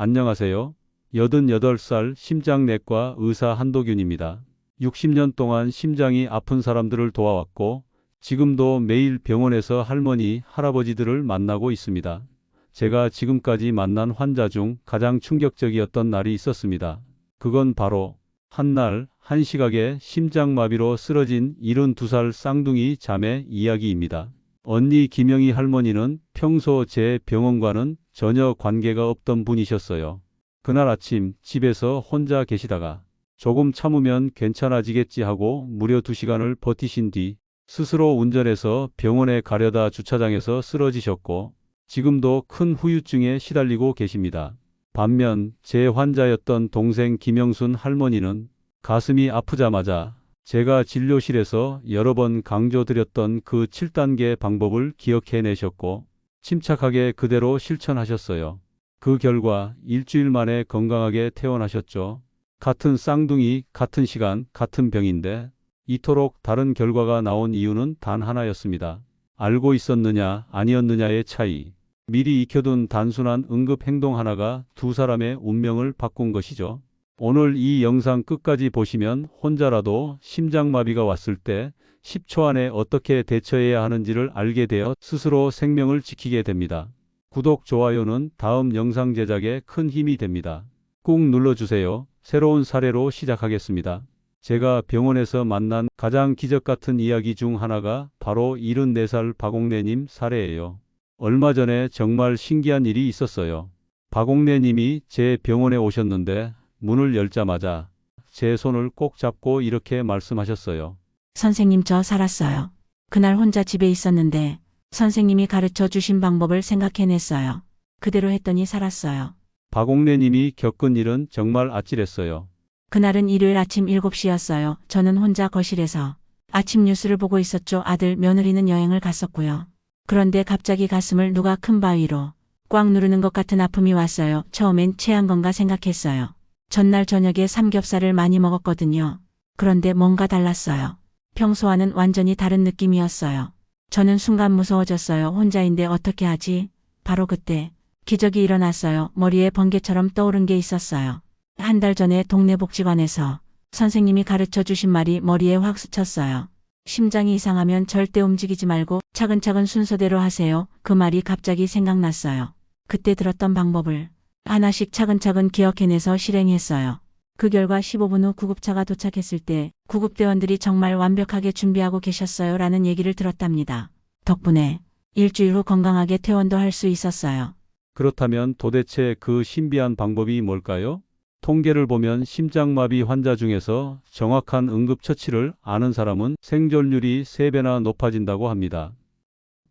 안녕하세요. 88살 심장내과 의사 한도균입니다. 60년 동안 심장이 아픈 사람들을 도와왔고 지금도 매일 병원에서 할머니, 할아버지들을 만나고 있습니다. 제가 지금까지 만난 환자 중 가장 충격적이었던 날이 있었습니다. 그건 바로 한날 한 시각에 심장마비로 쓰러진 72살 쌍둥이 자매 이야기입니다. 언니 김영희 할머니는 평소 제 병원과는 전혀 관계가 없던 분이셨어요. 그날 아침 집에서 혼자 계시다가 조금 참으면 괜찮아지겠지 하고 무려 2시간을 버티신 뒤 스스로 운전해서 병원에 가려다 주차장에서 쓰러지셨고 지금도 큰 후유증에 시달리고 계십니다. 반면 제 환자였던 동생 김영순 할머니는 가슴이 아프자마자 제가 진료실에서 여러 번 강조드렸던 그 7단계 방법을 기억해내셨고 침착하게 그대로 실천하셨어요. 그 결과 일주일 만에 건강하게 퇴원하셨죠. 같은 쌍둥이, 같은 시간, 같은 병인데 이토록 다른 결과가 나온 이유는 단 하나였습니다. 알고 있었느냐, 아니었느냐의 차이. 미리 익혀둔 단순한 응급 행동 하나가 두 사람의 운명을 바꾼 것이죠. 오늘 이 영상 끝까지 보시면 혼자라도 심장마비가 왔을 때 10초 안에 어떻게 대처해야 하는지를 알게 되어 스스로 생명을 지키게 됩니다. 구독, 좋아요는 다음 영상 제작에 큰 힘이 됩니다. 꾹 눌러주세요. 새로운 사례로 시작하겠습니다. 제가 병원에서 만난 가장 기적 같은 이야기 중 하나가 바로 74살 박옥래님 사례예요. 얼마 전에 정말 신기한 일이 있었어요. 박옥래님이 제 병원에 오셨는데 문을 열자마자 제 손을 꼭 잡고 이렇게 말씀하셨어요. 선생님 저 살았어요. 그날 혼자 집에 있었는데 선생님이 가르쳐 주신 방법을 생각해냈어요. 그대로 했더니 살았어요. 박옥래님이 겪은 일은 정말 아찔했어요. 그날은 일요일 아침 7시였어요. 저는 혼자 거실에서 아침 뉴스를 보고 있었죠. 아들 며느리는 여행을 갔었고요. 그런데 갑자기 가슴을 누가 큰 바위로 꽉 누르는 것 같은 아픔이 왔어요. 처음엔 체한 건가 생각했어요. 전날 저녁에 삼겹살을 많이 먹었거든요. 그런데 뭔가 달랐어요. 평소와는 완전히 다른 느낌이었어요. 저는 순간 무서워졌어요. 혼자인데 어떻게 하지? 바로 그때 기적이 일어났어요. 머리에 번개처럼 떠오른 게 있었어요. 한 달 전에 동네 복지관에서 선생님이 가르쳐 주신 말이 머리에 확 스쳤어요. 심장이 이상하면 절대 움직이지 말고 차근차근 순서대로 하세요. 그 말이 갑자기 생각났어요. 그때 들었던 방법을 하나씩 차근차근 기억해내서 실행했어요. 그 결과 15분 후 구급차가 도착했을 때 구급대원들이 정말 완벽하게 준비하고 계셨어요 라는 얘기를 들었답니다. 덕분에 일주일 후 건강하게 퇴원도 할 수 있었어요. 그렇다면 도대체 그 신비한 방법이 뭘까요? 통계를 보면 심장마비 환자 중에서 정확한 응급처치를 아는 사람은 생존율이 3배나 높아진다고 합니다.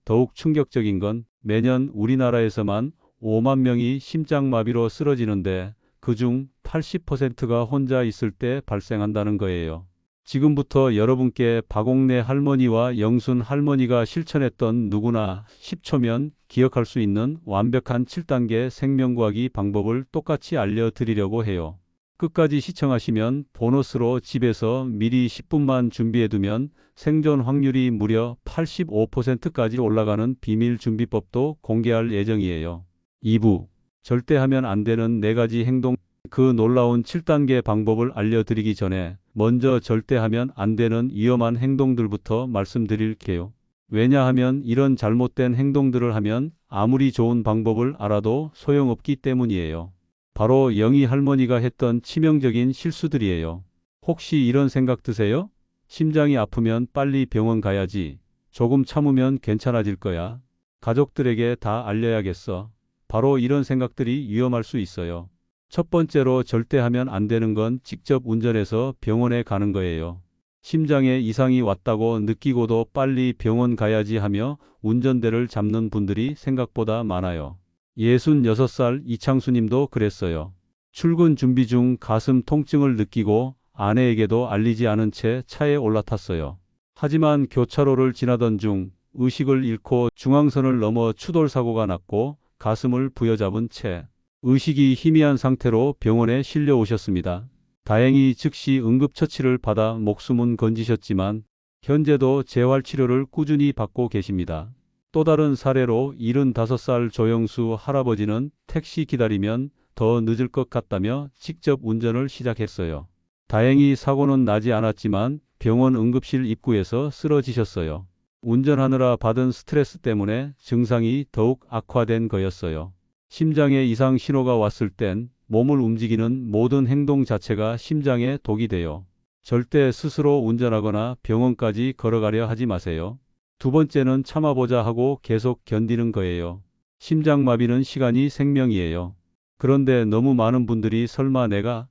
더욱 충격적인 건 매년 우리나라에서만 5만 명이 심장마비로 쓰러지는데 그중 80%가 혼자 있을 때 발생한다는 거예요. 지금부터 여러분께 박옥래 할머니와 영순 할머니가 실천했던 누구나 10초면 기억할 수 있는 완벽한 7단계 생명구하기 방법을 똑같이 알려드리려고 해요. 끝까지 시청하시면 보너스로 집에서 미리 10분만 준비해두면 생존 확률이 무려 85%까지 올라가는 비밀 준비법도 공개할 예정이에요. 2부 절대 하면 안 되는 4가지 행동 그 놀라운 7단계 방법을 알려드리기 전에 먼저 절대 하면 안 되는 위험한 행동들부터 말씀드릴게요. 왜냐하면 이런 잘못된 행동들을 하면 아무리 좋은 방법을 알아도 소용없기 때문이에요. 바로 영희 할머니가 했던 치명적인 실수들이에요. 혹시 이런 생각 드세요? 심장이 아프면 빨리 병원 가야지. 조금 참으면 괜찮아질 거야. 가족들에게 다 알려야겠어. 바로 이런 생각들이 위험할 수 있어요. 첫 번째로 절대 하면 안 되는 건 직접 운전해서 병원에 가는 거예요. 심장에 이상이 왔다고 느끼고도 빨리 병원 가야지 하며 운전대를 잡는 분들이 생각보다 많아요. 66살 이창수 님도 그랬어요. 출근 준비 중 가슴 통증을 느끼고 아내에게도 알리지 않은 채 차에 올라탔어요. 하지만 교차로를 지나던 중 의식을 잃고 중앙선을 넘어 추돌 사고가 났고 가슴을 부여잡은 채 의식이 희미한 상태로 병원에 실려 오셨습니다. 다행히 즉시 응급처치를 받아 목숨은 건지셨지만 현재도 재활치료를 꾸준히 받고 계십니다. 또 다른 사례로 75살 조영수 할아버지는 택시 기다리면 더 늦을 것 같다며 직접 운전을 시작했어요. 다행히 사고는 나지 않았지만 병원 응급실 입구에서 쓰러지셨어요. 운전하느라 받은 스트레스 때문에 증상이 더욱 악화된 거였어요. 심장에 이상 신호가 왔을 땐 몸을 움직이는 모든 행동 자체가 심장에 독이 돼요. 절대 스스로 운전하거나 병원까지 걸어가려 하지 마세요. 두 번째는 참아보자 하고 계속 견디는 거예요. 심장마비는 시간이 생명이에요. 그런데 너무 많은 분들이 설마 내가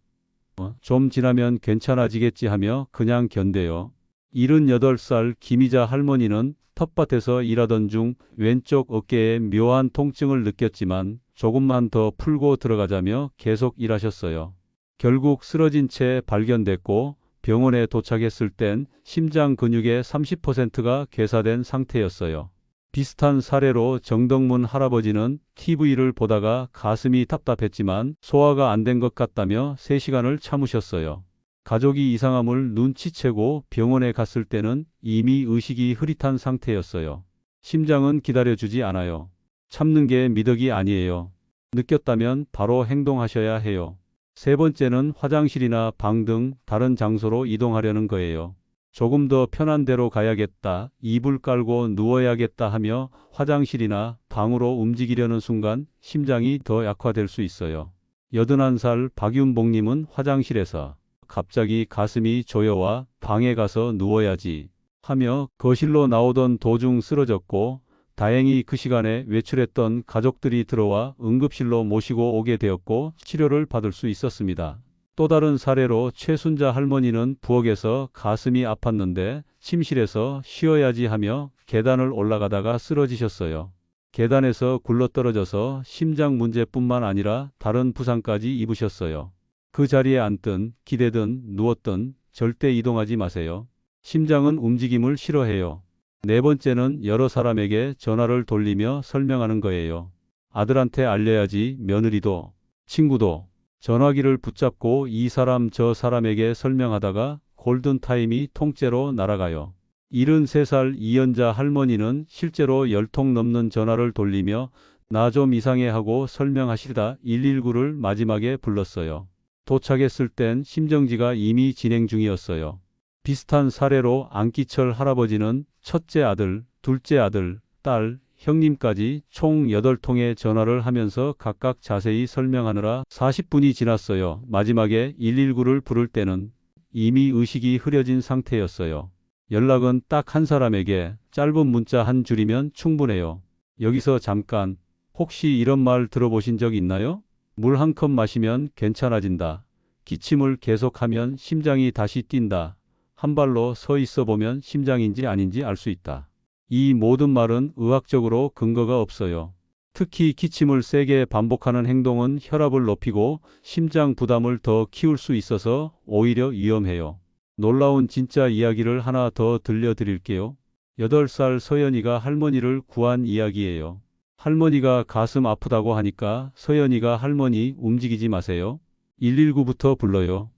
어, 좀 지나면 괜찮아지겠지 하며 그냥 견뎌요. 78살 김이자 할머니는 텃밭에서 일하던 중 왼쪽 어깨에 묘한 통증을 느꼈지만 조금만 더 풀고 들어가자며 계속 일하셨어요. 결국 쓰러진 채 발견됐고 병원에 도착했을 땐 심장 근육의 30%가 괴사된 상태였어요. 비슷한 사례로 정덕문 할아버지는 TV를 보다가 가슴이 답답했지만 소화가 안 된 것 같다며 3시간을 참으셨어요. 가족이 이상함을 눈치채고 병원에 갔을 때는 이미 의식이 흐릿한 상태였어요. 심장은 기다려주지 않아요. 참는 게 미덕이 아니에요. 느꼈다면 바로 행동하셔야 해요. 세 번째는 화장실이나 방 등 다른 장소로 이동하려는 거예요. 조금 더 편한 데로 가야겠다, 이불 깔고 누워야겠다 하며 화장실이나 방으로 움직이려는 순간 심장이 더 약화될 수 있어요. 81살 박윤복님은 화장실에서 갑자기 가슴이 조여와 방에 가서 누워야지 하며 거실로 나오던 도중 쓰러졌고 다행히 그 시간에 외출했던 가족들이 들어와 응급실로 모시고 오게 되었고 치료를 받을 수 있었습니다. 또 다른 사례로 최순자 할머니는 부엌에서 가슴이 아팠는데 침실에서 쉬어야지 하며 계단을 올라가다가 쓰러지셨어요. 계단에서 굴러떨어져서 심장 문제뿐만 아니라 다른 부상까지 입으셨어요. 그 자리에 앉든 기대든 누웠든 절대 이동하지 마세요. 심장은 움직임을 싫어해요. 네 번째는 여러 사람에게 전화를 돌리며 설명하는 거예요. 아들한테 알려야지 며느리도 친구도 전화기를 붙잡고 이 사람 저 사람에게 설명하다가 골든타임이 통째로 날아가요. 73살 이연자 할머니는 실제로 열통 넘는 전화를 돌리며 나 좀 이상해 하고 설명하시다 119를 마지막에 불렀어요. 도착했을 땐 심정지가 이미 진행 중이었어요. 비슷한 사례로 안기철 할아버지는 첫째 아들, 둘째 아들, 딸, 형님까지 총 8통의 전화를 하면서 각각 자세히 설명하느라 40분이 지났어요. 마지막에 119를 부를 때는 이미 의식이 흐려진 상태였어요. 연락은 딱 한 사람에게 짧은 문자 한 줄이면 충분해요. 여기서 잠깐 혹시 이런 말 들어보신 적 있나요? 물 한 컵 마시면 괜찮아진다. 기침을 계속하면 심장이 다시 뛴다. 한 발로 서 있어 보면 심장인지 아닌지 알 수 있다. 이 모든 말은 의학적으로 근거가 없어요. 특히 기침을 세게 반복하는 행동은 혈압을 높이고 심장 부담을 더 키울 수 있어서 오히려 위험해요. 놀라운 진짜 이야기를 하나 더 들려드릴게요. 8살 서연이가 할머니를 구한 이야기예요. 할머니가 가슴 아프다고 하니까 서연이가 할머니 움직이지 마세요. 119부터 불러요.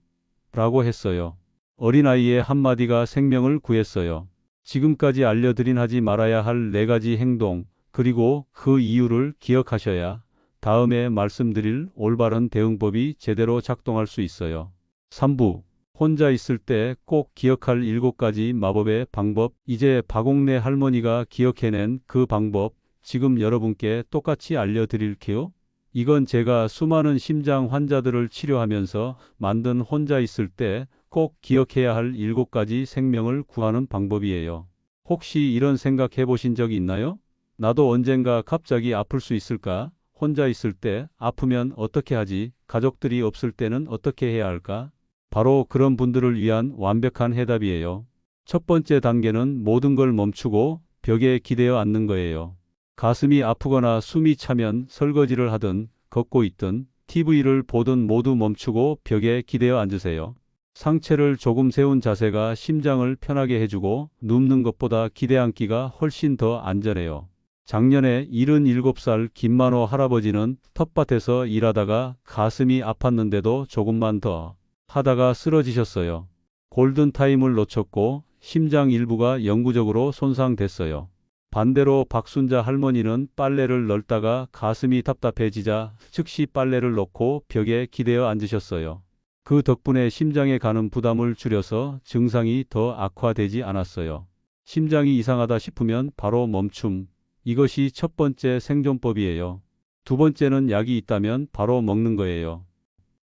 라고 했어요. 어린아이의 한마디가 생명을 구했어요. 지금까지 알려드린 하지 말아야 할 네 가지 행동, 그리고 그 이유를 기억하셔야 다음에 말씀드릴 올바른 대응법이 제대로 작동할 수 있어요. 3부. 혼자 있을 때 꼭 기억할 7가지 마법의 방법. 이제 박옥래 할머니가 기억해낸 그 방법, 지금 여러분께 똑같이 알려드릴게요. 이건 제가 수많은 심장 환자들을 치료하면서 만든 혼자 있을 때 꼭 기억해야 할 7가지 생명을 구하는 방법이에요. 혹시 이런 생각 해 보신 적 있나요? 나도 언젠가 갑자기 아플 수 있을까? 혼자 있을 때 아프면 어떻게 하지? 가족들이 없을 때는 어떻게 해야 할까? 바로 그런 분들을 위한 완벽한 해답이에요. 첫 번째 단계는 모든 걸 멈추고 벽에 기대어 앉는 거예요. 가슴이 아프거나 숨이 차면 설거지를 하든 걷고 있든 TV를 보든 모두 멈추고 벽에 기대어 앉으세요. 상체를 조금 세운 자세가 심장을 편하게 해주고 눕는 것보다 기대 앉기가 훨씬 더 안전해요. 작년에 77살 김만호 할아버지는 텃밭에서 일하다가 가슴이 아팠는데도 조금만 더 하다가 쓰러지셨어요. 골든타임을 놓쳤고 심장 일부가 영구적으로 손상됐어요. 반대로 박순자 할머니는 빨래를 널다가 가슴이 답답해지자 즉시 빨래를 놓고 벽에 기대어 앉으셨어요. 그 덕분에 심장에 가는 부담을 줄여서 증상이 더 악화되지 않았어요. 심장이 이상하다 싶으면 바로 멈춤. 이것이 첫 번째 생존법이에요. 두 번째는 약이 있다면 바로 먹는 거예요.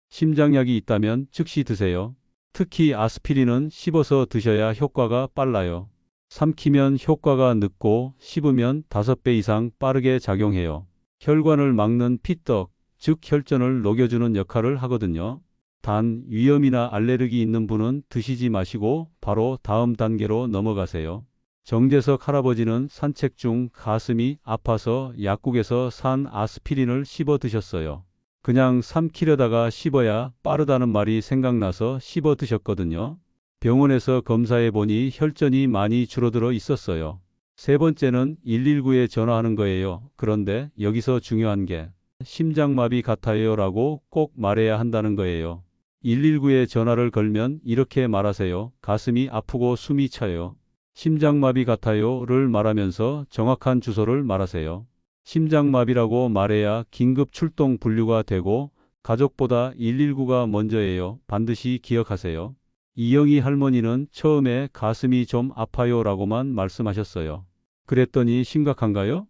심장약이 있다면 즉시 드세요. 특히 아스피린은 씹어서 드셔야 효과가 빨라요. 삼키면 효과가 늦고 씹으면 5배 이상 빠르게 작용해요. 혈관을 막는 피떡, 즉 혈전을 녹여주는 역할을 하거든요. 단 위염이나 알레르기 있는 분은 드시지 마시고 바로 다음 단계로 넘어가세요. 정재석 할아버지는 산책 중 가슴이 아파서 약국에서 산 아스피린을 씹어 드셨어요. 그냥 삼키려다가 씹어야 빠르다는 말이 생각나서 씹어 드셨거든요. 병원에서 검사해 보니 혈전이 많이 줄어들어 있었어요. 세 번째는 119에 전화하는 거예요. 그런데 여기서 중요한 게 심장마비 같아요 라고 꼭 말해야 한다는 거예요. 119에 전화를 걸면 이렇게 말하세요. 가슴이 아프고 숨이 차요. 심장마비 같아요를 말하면서 정확한 주소를 말하세요. 심장마비라고 말해야 긴급 출동 분류가 되고 가족보다 119가 먼저예요. 반드시 기억하세요. 이영희 할머니는 처음에 가슴이 좀 아파요 라고만 말씀하셨어요. 그랬더니 심각한가요?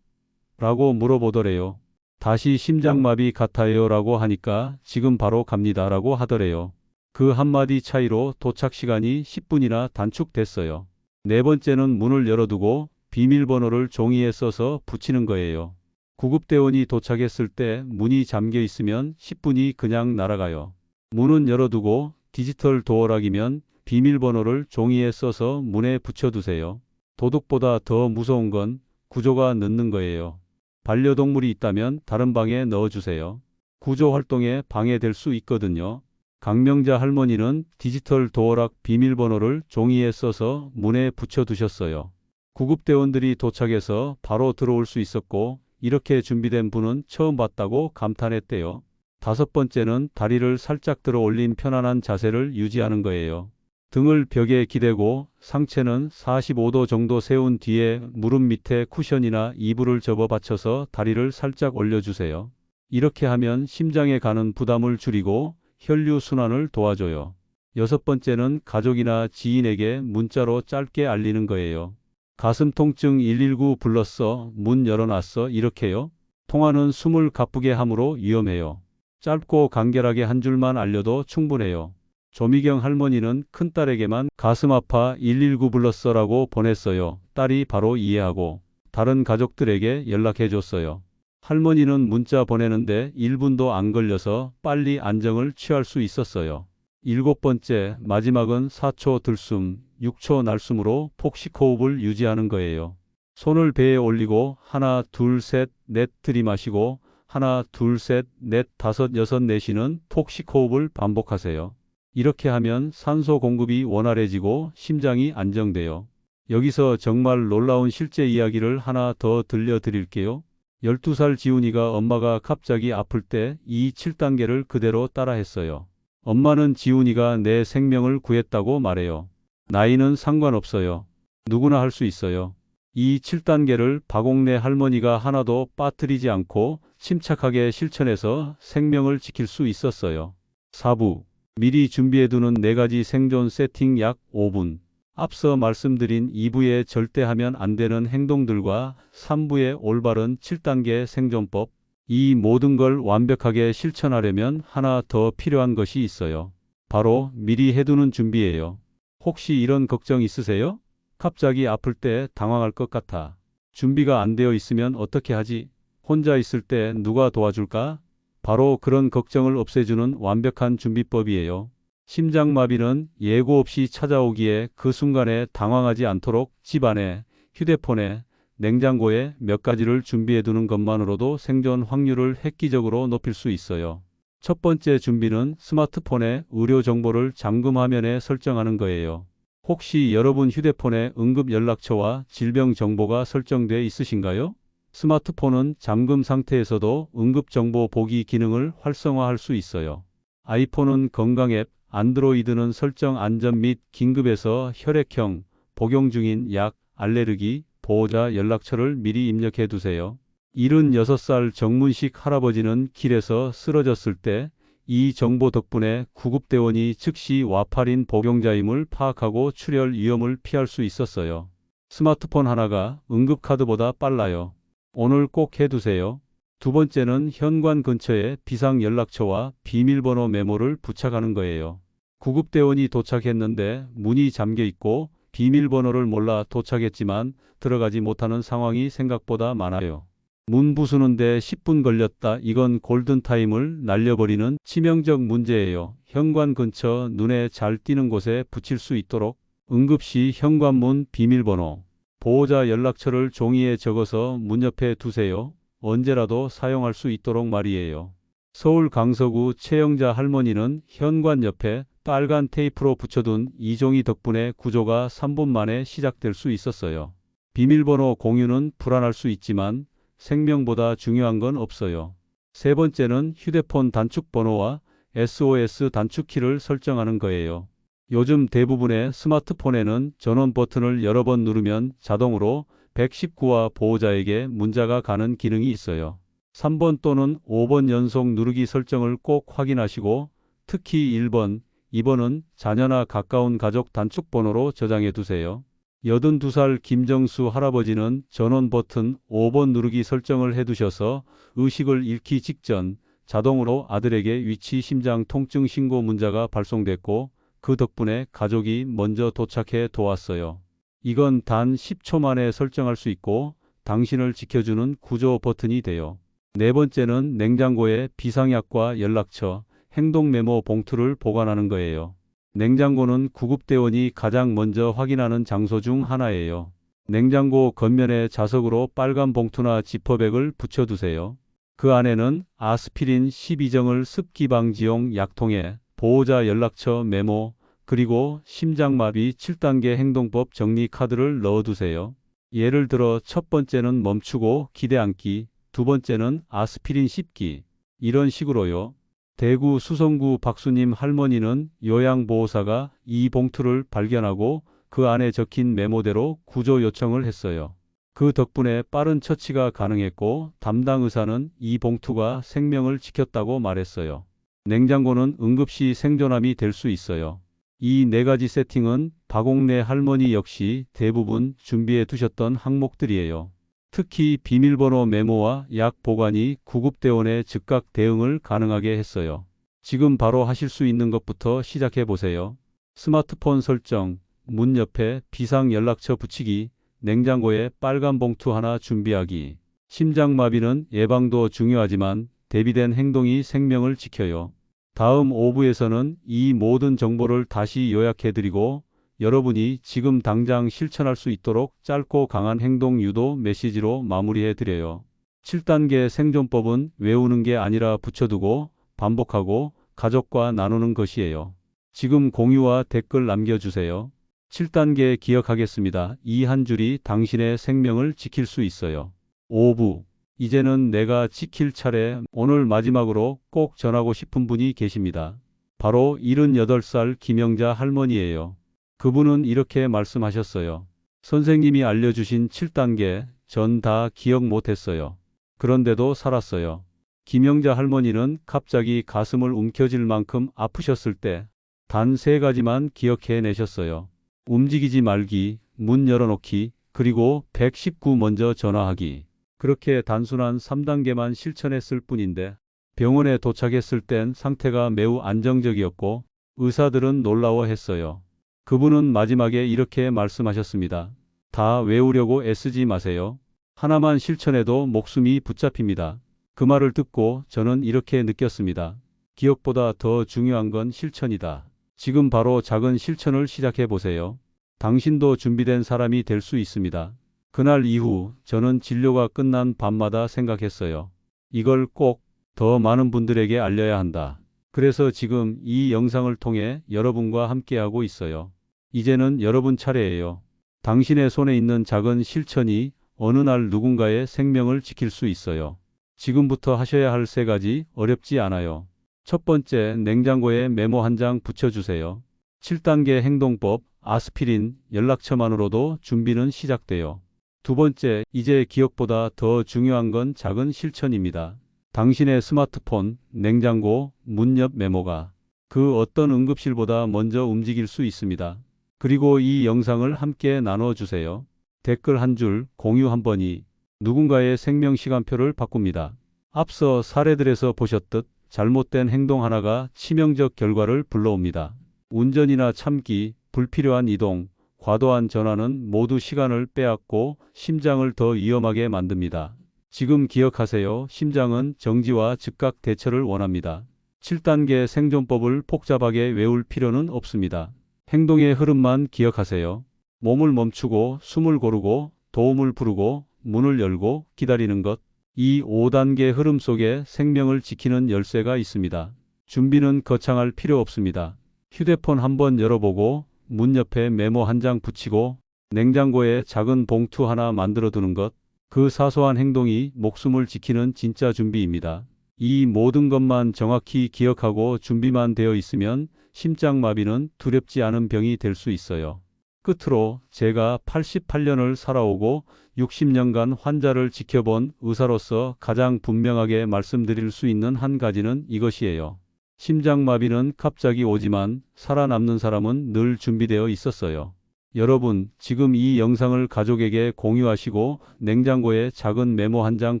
라고 물어보더래요. 다시 심장마비 같아요 라고 하니까 지금 바로 갑니다 라고 하더래요. 그 한마디 차이로 도착 시간이 10분이나 단축됐어요. 네 번째는 문을 열어두고 비밀번호를 종이에 써서 붙이는 거예요. 구급대원이 도착했을 때 문이 잠겨 있으면 10분이 그냥 날아가요. 문은 열어두고 디지털 도어락이면 비밀번호를 종이에 써서 문에 붙여두세요. 도둑보다 더 무서운 건 구조가 늦는 거예요. 반려동물이 있다면 다른 방에 넣어주세요. 구조 활동에 방해될 수 있거든요. 강명자 할머니는 디지털 도어락 비밀번호를 종이에 써서 문에 붙여두셨어요. 구급대원들이 도착해서 바로 들어올 수 있었고 이렇게 준비된 분은 처음 봤다고 감탄했대요. 다섯 번째는 다리를 살짝 들어 올린 편안한 자세를 유지하는 거예요. 등을 벽에 기대고 상체는 45도 정도 세운 뒤에 무릎 밑에 쿠션이나 이불을 접어 받쳐서 다리를 살짝 올려주세요. 이렇게 하면 심장에 가는 부담을 줄이고 혈류 순환을 도와줘요. 여섯 번째는 가족이나 지인에게 문자로 짧게 알리는 거예요. 가슴 통증 119 불렀어. 문 열어놨어. 이렇게요. 통화는 숨을 가쁘게 함으로 위험해요. 짧고 간결하게 한 줄만 알려도 충분해요. 조미경 할머니는 큰딸에게만 가슴 아파 119 불렀어라고 보냈어요. 딸이 바로 이해하고 다른 가족들에게 연락해 줬어요. 할머니는 문자 보내는데 1분도 안 걸려서 빨리 안정을 취할 수 있었어요. 일곱 번째, 마지막은 4초 들숨, 6초 날숨으로 폭식 호흡을 유지하는 거예요. 손을 배에 올리고 하나, 둘, 셋, 넷 들이마시고 하나, 둘, 셋, 넷, 다섯, 여섯 내쉬는 폭식 호흡을 반복하세요. 이렇게 하면 산소 공급이 원활해지고 심장이 안정돼요. 여기서 정말 놀라운 실제 이야기를 하나 더 들려드릴게요. 12살 지훈이가 엄마가 갑자기 아플 때 이 7단계를 그대로 따라했어요. 엄마는 지훈이가 내 생명을 구했다고 말해요. 나이는 상관없어요. 누구나 할 수 있어요. 이 7단계를 박옥래 할머니가 하나도 빠뜨리지 않고 침착하게 실천해서 생명을 지킬 수 있었어요. 4부 미리 준비해두는 4가지 생존 세팅 약 5분 앞서 말씀드린 2부에 절대 하면 안 되는 행동들과 3부의 올바른 7단계 생존법 이 모든 걸 완벽하게 실천하려면 하나 더 필요한 것이 있어요. 바로 미리 해두는 준비예요. 혹시 이런 걱정 있으세요? 갑자기 아플 때 당황할 것 같아. 준비가 안 되어 있으면 어떻게 하지? 혼자 있을 때 누가 도와줄까? 바로 그런 걱정을 없애주는 완벽한 준비법이에요. 심장마비는 예고 없이 찾아오기에 그 순간에 당황하지 않도록 집안에, 휴대폰에, 냉장고에 몇 가지를 준비해 두는 것만으로도 생존 확률을 획기적으로 높일 수 있어요. 첫 번째 준비는 스마트폰의 의료 정보를 잠금 화면에 설정하는 거예요. 혹시 여러분 휴대폰에 응급 연락처와 질병 정보가 설정되어 있으신가요? 스마트폰은 잠금 상태에서도 응급 정보 보기 기능을 활성화할 수 있어요. 아이폰은 건강 앱, 안드로이드는 설정 안전 및 긴급에서 혈액형, 복용 중인 약, 알레르기, 보호자 연락처를 미리 입력해 두세요. 76살 정문식 할아버지는 길에서 쓰러졌을 때 이 정보 덕분에 구급대원이 즉시 와파린 복용자임을 파악하고 출혈 위험을 피할 수 있었어요. 스마트폰 하나가 응급카드보다 빨라요. 오늘 꼭 해두세요. 두 번째는 현관 근처에 비상연락처와 비밀번호 메모를 부착하는 거예요. 구급대원이 도착했는데 문이 잠겨 있고 비밀번호를 몰라 도착했지만 들어가지 못하는 상황이 생각보다 많아요. 문 부수는데 10분 걸렸다. 이건 골든타임을 날려버리는 치명적 문제예요. 현관 근처 눈에 잘 띄는 곳에 붙일 수 있도록 응급시 현관문 비밀번호, 보호자 연락처를 종이에 적어서 문 옆에 두세요. 언제라도 사용할 수 있도록 말이에요. 서울 강서구 최영자 할머니는 현관 옆에 빨간 테이프로 붙여둔 이 종이 덕분에 구조가 3분 만에 시작될 수 있었어요. 비밀번호 공유는 불안할 수 있지만 생명보다 중요한 건 없어요. 세 번째는 휴대폰 단축 번호와 SOS 단축키를 설정하는 거예요. 요즘 대부분의 스마트폰에는 전원 버튼을 여러 번 누르면 자동으로 119와 보호자에게 문자가 가는 기능이 있어요. 3번 또는 5번 연속 누르기 설정을 꼭 확인하시고 특히 1번, 2번은 자녀나 가까운 가족 단축 번호로 저장해 두세요. 82살 김정수 할아버지는 전원 버튼 5번 누르기 설정을 해두셔서 의식을 잃기 직전 자동으로 아들에게 위치 심장 통증 신고 문자가 발송됐고 그 덕분에 가족이 먼저 도착해 도왔어요. 이건 단 10초 만에 설정할 수 있고 당신을 지켜주는 구조 버튼이 돼요. 네 번째는 냉장고에 비상약과 연락처, 행동 메모 봉투를 보관하는 거예요. 냉장고는 구급대원이 가장 먼저 확인하는 장소 중 하나예요. 냉장고 겉면에 자석으로 빨간 봉투나 지퍼백을 붙여두세요. 그 안에는 아스피린 12정을 습기 방지용 약통에 보호자 연락처 메모, 그리고 심장마비 7단계 행동법 정리 카드를 넣어두세요. 예를 들어 첫 번째는 멈추고 기대 앉기, 두 번째는 아스피린 씹기. 이런 식으로요. 대구 수성구 박수님 할머니는 요양보호사가 이 봉투를 발견하고 그 안에 적힌 메모대로 구조 요청을 했어요. 그 덕분에 빠른 처치가 가능했고 담당 의사는 이 봉투가 생명을 지켰다고 말했어요. 냉장고는 응급시 생존함이 될 수 있어요. 이 네 가지 세팅은 박옥래 할머니 역시 대부분 준비해 두셨던 항목들이에요. 특히 비밀번호 메모와 약 보관이 구급대원의 즉각 대응을 가능하게 했어요. 지금 바로 하실 수 있는 것부터 시작해 보세요. 스마트폰 설정, 문 옆에 비상 연락처 붙이기, 냉장고에 빨간 봉투 하나 준비하기. 심장마비는 예방도 중요하지만 대비된 행동이 생명을 지켜요. 다음 5부에서는 이 모든 정보를 다시 요약해 드리고 여러분이 지금 당장 실천할 수 있도록 짧고 강한 행동 유도 메시지로 마무리해 드려요. 7단계 생존법은 외우는 게 아니라 붙여두고 반복하고 가족과 나누는 것이에요. 지금 공유와 댓글 남겨주세요. 7단계 기억하겠습니다. 이 한 줄이 당신의 생명을 지킬 수 있어요. 5부. 이제는 내가 지킬 차례 오늘 마지막으로 꼭 전하고 싶은 분이 계십니다. 바로 78살 김영자 할머니예요. 그분은 이렇게 말씀하셨어요. 선생님이 알려주신 7단계 전 다 기억 못했어요. 그런데도 살았어요. 김영자 할머니는 갑자기 가슴을 움켜쥘 만큼 아프셨을 때 단 세 가지만 기억해 내셨어요. 움직이지 말기, 문 열어놓기, 그리고 119 먼저 전화하기. 그렇게 단순한 3단계만 실천했을 뿐인데 병원에 도착했을 땐 상태가 매우 안정적이었고 의사들은 놀라워했어요. 그분은 마지막에 이렇게 말씀하셨습니다. 다 외우려고 애쓰지 마세요. 하나만 실천해도 목숨이 붙잡힙니다. 그 말을 듣고 저는 이렇게 느꼈습니다. 기억보다 더 중요한 건 실천이다. 지금 바로 작은 실천을 시작해 보세요. 당신도 준비된 사람이 될 수 있습니다. 그날 이후 저는 진료가 끝난 밤마다 생각했어요. 이걸 꼭 더 많은 분들에게 알려야 한다. 그래서 지금 이 영상을 통해 여러분과 함께하고 있어요. 이제는 여러분 차례예요. 당신의 손에 있는 작은 실천이 어느 날 누군가의 생명을 지킬 수 있어요. 지금부터 하셔야 할 세 가지 어렵지 않아요. 첫 번째, 냉장고에 메모 한 장 붙여주세요. 7단계 행동법, 아스피린, 연락처만으로도 준비는 시작돼요. 두 번째, 이제 기억보다 더 중요한 건 작은 실천입니다. 당신의 스마트폰, 냉장고, 문 옆 메모가 그 어떤 응급실보다 먼저 움직일 수 있습니다. 그리고 이 영상을 함께 나눠주세요. 댓글 한 줄, 공유 한 번이 누군가의 생명 시간표를 바꿉니다. 앞서 사례들에서 보셨듯 잘못된 행동 하나가 치명적 결과를 불러옵니다. 운전이나 참기, 불필요한 이동, 과도한 전화는 모두 시간을 빼앗고 심장을 더 위험하게 만듭니다. 지금 기억하세요. 심장은 정지와 즉각 대처를 원합니다. 7단계 생존법을 복잡하게 외울 필요는 없습니다. 행동의 흐름만 기억하세요. 몸을 멈추고 숨을 고르고 도움을 부르고 문을 열고 기다리는 것. 이 5단계 흐름 속에 생명을 지키는 열쇠가 있습니다. 준비는 거창할 필요 없습니다. 휴대폰 한번 열어보고 문 옆에 메모 한 장 붙이고 냉장고에 작은 봉투 하나 만들어 두는 것. 그 사소한 행동이 목숨을 지키는 진짜 준비입니다. 이 모든 것만 정확히 기억하고 준비만 되어 있으면 심장마비는 두렵지 않은 병이 될 수 있어요. 끝으로 제가 88년을 살아오고 60년간 환자를 지켜본 의사로서 가장 분명하게 말씀드릴 수 있는 한 가지는 이것이에요. 심장마비는 갑자기 오지만 살아남는 사람은 늘 준비되어 있었어요. 여러분, 지금 이 영상을 가족에게 공유하시고 냉장고에 작은 메모 한 장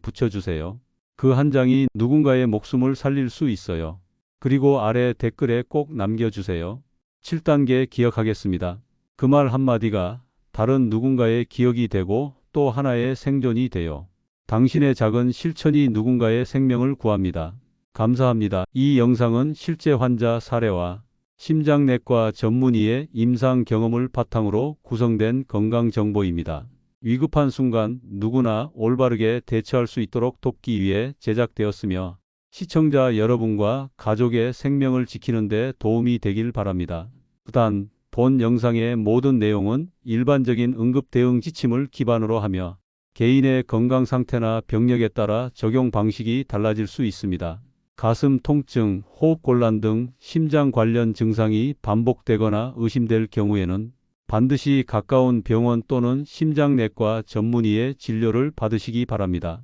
붙여주세요. 그 한 장이 누군가의 목숨을 살릴 수 있어요. 그리고 아래 댓글에 꼭 남겨주세요. 7단계 기억하겠습니다. 그 말 한마디가 다른 누군가의 기억이 되고 또 하나의 생존이 돼요. 당신의 작은 실천이 누군가의 생명을 구합니다. 감사합니다. 이 영상은 실제 환자 사례와 심장내과 전문의의 임상 경험을 바탕으로 구성된 건강 정보입니다. 위급한 순간 누구나 올바르게 대처할 수 있도록 돕기 위해 제작되었으며 시청자 여러분과 가족의 생명을 지키는 데 도움이 되길 바랍니다. 단, 본 영상의 모든 내용은 일반적인 응급 대응 지침을 기반으로 하며 개인의 건강 상태나 병력에 따라 적용 방식이 달라질 수 있습니다. 가슴 통증, 호흡 곤란 등 심장 관련 증상이 반복되거나 의심될 경우에는 반드시 가까운 병원 또는 심장내과 전문의의 진료를 받으시기 바랍니다.